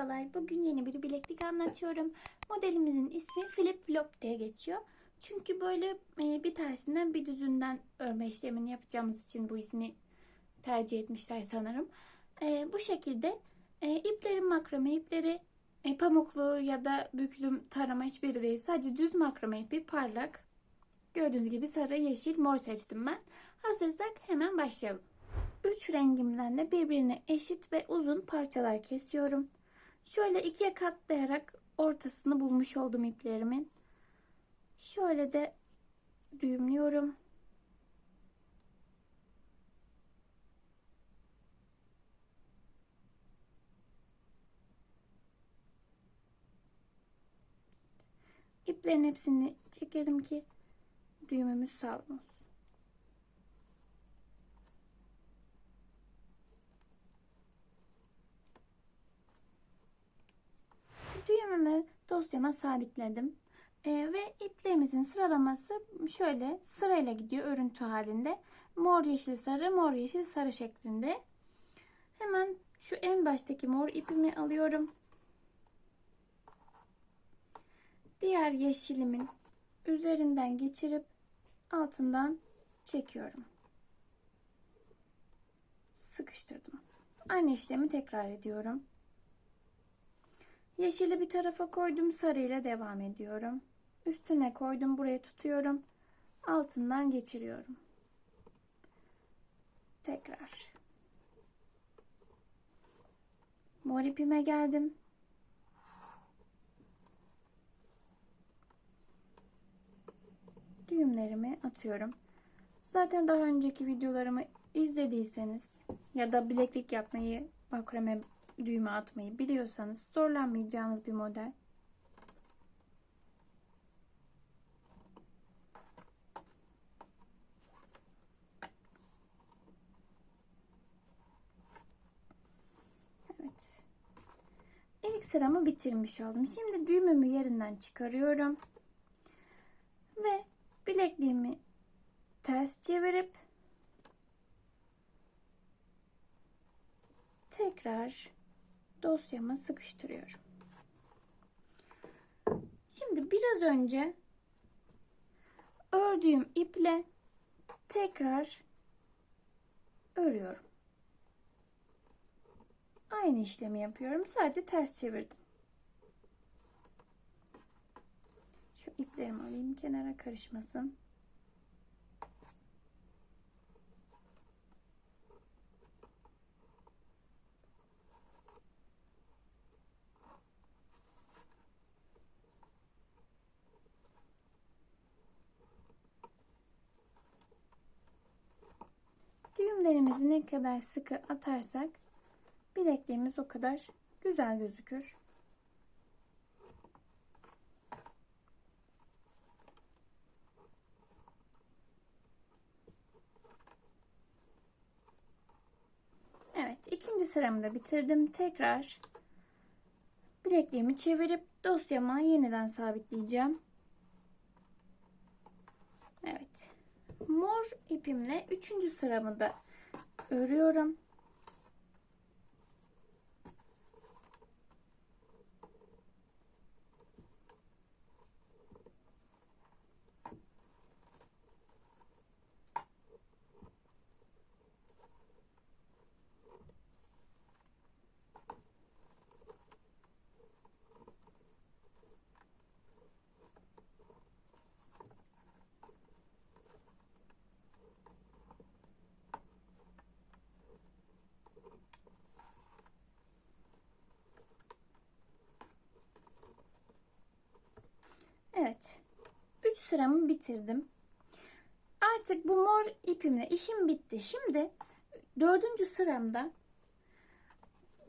Merhabalar, bugün yeni bir bileklik anlatıyorum. Modelimizin ismi Flip Flop diye geçiyor. Çünkü böyle e, bir tersinden bir düzünden örme işlemini yapacağımız için bu ismi tercih etmişler sanırım. E, bu şekilde e, iplerin makrame ipleri pamuklu ya da büklüm tarama hiçbiri değil. Sadece düz makrame ipi parlak. Gördüğünüz gibi sarı, yeşil, mor seçtim ben. Hazırsak hemen başlayalım. Üç rengimden de birbirine eşit ve uzun parçalar kesiyorum. Şöyle ikiye katlayarak ortasını bulmuş oldum iplerimin. Şöyle de düğümlüyorum. İplerin hepsini çekelim ki düğümümüz sağlam olsun. Düğümümü dosyama sabitledim. Ee, ve iplerimizin sıralaması şöyle sırayla gidiyor örüntü halinde. Mor yeşil sarı mor yeşil sarı şeklinde. Hemen şu en baştaki mor ipimi alıyorum. Diğer yeşilimin üzerinden geçirip altından çekiyorum. Sıkıştırdım. Aynı işlemi tekrar ediyorum. Yeşili bir tarafa koydum, sarıyla devam ediyorum. Üstüne koydum, buraya tutuyorum. Altından geçiriyorum. Tekrar. Mor ipime geldim. Düğümlerimi atıyorum. Zaten daha önceki videolarımı izlediyseniz ya da bileklik yapmayı, makrame düğme atmayı biliyorsanız zorlanmayacağınız bir model. Evet. İlk sıramı bitirmiş oldum. Şimdi düğümümü yerinden çıkarıyorum. Ve bilekliğimi ters çevirip tekrar dosyama sıkıştırıyorum. Şimdi biraz önce ördüğüm iple tekrar örüyorum. Aynı işlemi yapıyorum. Sadece ters çevirdim. Şu iplerimi alayım kenara karışmasın. Düğümlerimizi ne kadar sıkı atarsak bilekliğimiz o kadar güzel gözükür. Evet, ikinci sıramı da bitirdim. Tekrar bilekliğimi çevirip dosyama yeniden sabitleyeceğim. Evet. Mor ipimle üçüncü sıramı da örüyorum. Evet. 3 sıramı bitirdim. Artık bu mor ipimle işim bitti. Şimdi dördüncü sıramda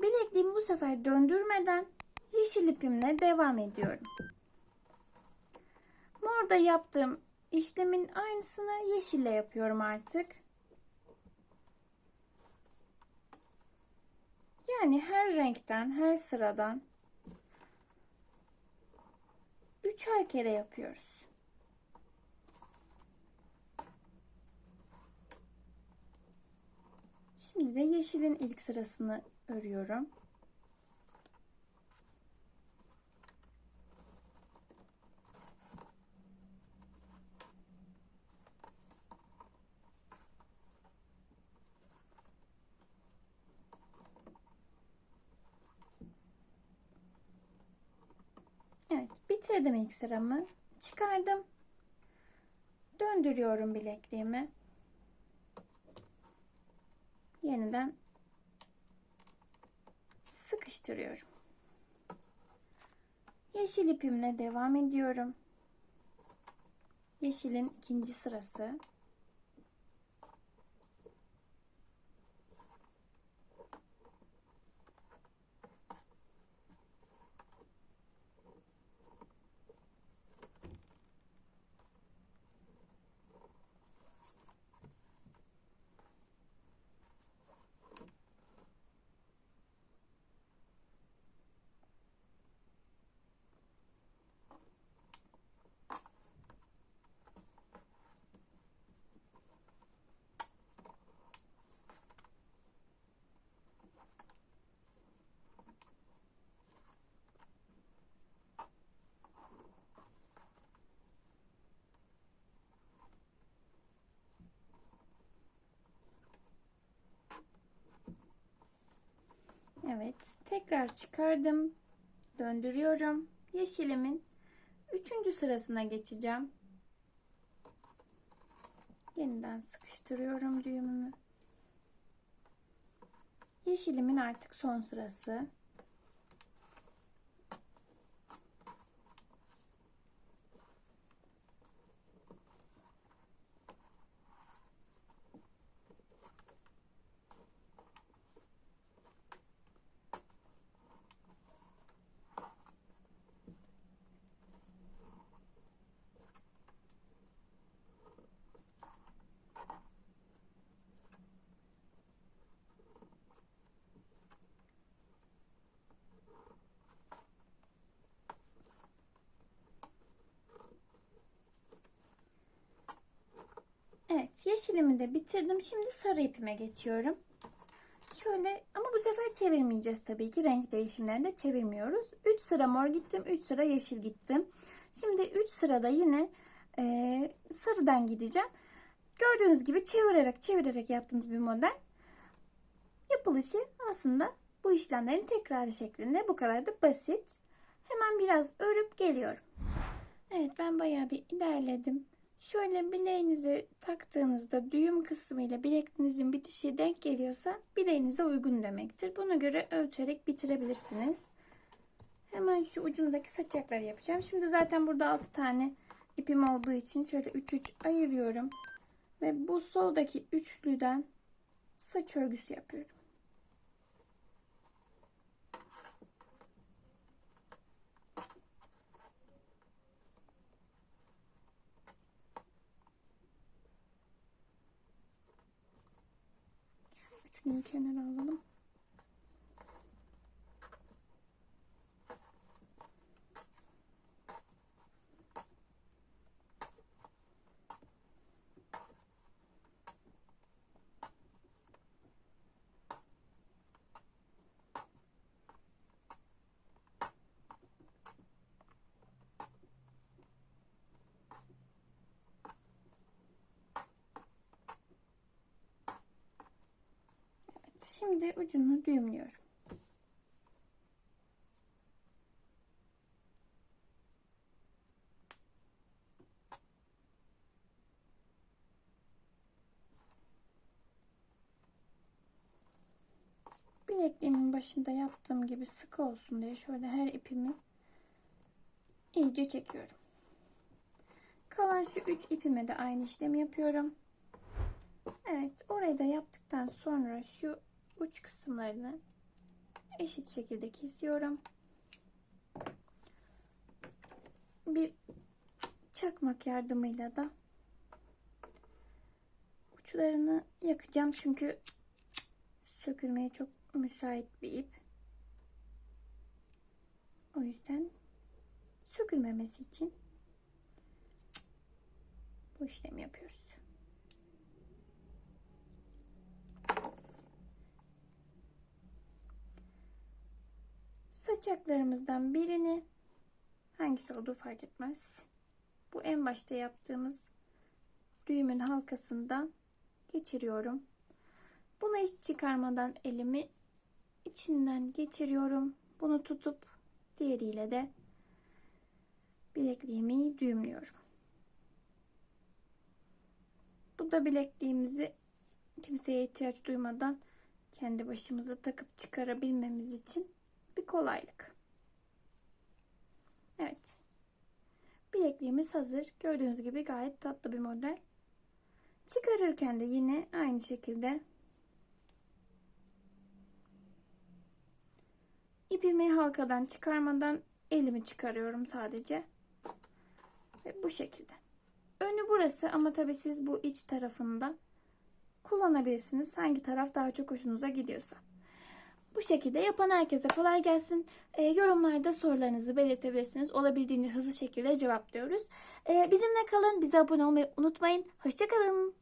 bilekliğimi bu sefer döndürmeden yeşil ipimle devam ediyorum. Morda yaptığım işlemin aynısını yeşille yapıyorum artık. Yani her renkten, her sıradan üçer kere yapıyoruz. Şimdi de yeşilin ilk sırasını örüyorum. Evet bitirdim ilk sıramı. Çıkardım. Döndürüyorum bilekliğimi. Yeniden sıkıştırıyorum. Yeşil ipimle devam ediyorum. Yeşilin ikinci sırası. Evet, tekrar çıkardım. Döndürüyorum. Yeşilimin üçüncü sırasına geçeceğim. Yeniden sıkıştırıyorum düğümümü. Yeşilimin artık son sırası. Yeşilimi de bitirdim. Şimdi sarı ipime geçiyorum. Şöyle ama bu sefer çevirmeyeceğiz tabii ki. Renk değişimlerinde çevirmiyoruz. 3 sıra mor gittim, 3 sıra yeşil gittim. Şimdi 3 sırada yine e, sarıdan gideceğim. Gördüğünüz gibi çevirerek çevirerek yaptığımız bir model. Yapılışı aslında bu işlemlerin tekrarı şeklinde. Bu kadar da basit. Hemen biraz örüp geliyorum. Evet ben bayağı bir ilerledim. Şöyle bileğinize taktığınızda düğüm kısmı ile bilekliğinizin bitişi denk geliyorsa bileğinize uygun demektir. Buna göre ölçerek bitirebilirsiniz. Hemen şu ucundaki saçakları yapacağım. Şimdi zaten burada 6 tane ipim olduğu için şöyle 3-3 ayırıyorum. Ve bu soldaki üçlüden saç örgüsü yapıyorum. Şu üçlüyü kenara alalım. Şimdi ucunu düğümlüyorum. Bilekliğimin başında yaptığım gibi sık olsun diye şöyle her ipimi iyice çekiyorum. Kalan şu üç ipime de aynı işlemi yapıyorum. Evet orayı da yaptıktan sonra şu uç kısımlarını eşit şekilde kesiyorum. Bir çakmak yardımıyla da uçlarını yakacağım çünkü sökülmeye çok müsait bir ip. O yüzden sökülmemesi için bu işlemi yapıyoruz. Saçaklarımızdan birini hangisi olduğu fark etmez. Bu en başta yaptığımız düğümün halkasından geçiriyorum. Bunu hiç çıkarmadan elimi içinden geçiriyorum. Bunu tutup diğeriyle de bilekliğimi düğümlüyorum. Bu da bilekliğimizi kimseye ihtiyaç duymadan kendi başımıza takıp çıkarabilmemiz için bir kolaylık. Evet. Bilekliğimiz hazır. Gördüğünüz gibi gayet tatlı bir model. Çıkarırken de yine aynı şekilde ipimi halkadan çıkarmadan elimi çıkarıyorum sadece. Ve bu şekilde. Önü burası ama tabii siz bu iç tarafında kullanabilirsiniz. Hangi taraf daha çok hoşunuza gidiyorsa. Bu şekilde yapan herkese kolay gelsin. E, yorumlarda sorularınızı belirtebilirsiniz. Olabildiğince hızlı şekilde cevaplıyoruz. E, bizimle kalın. Bize abone olmayı unutmayın. Hoşçakalın.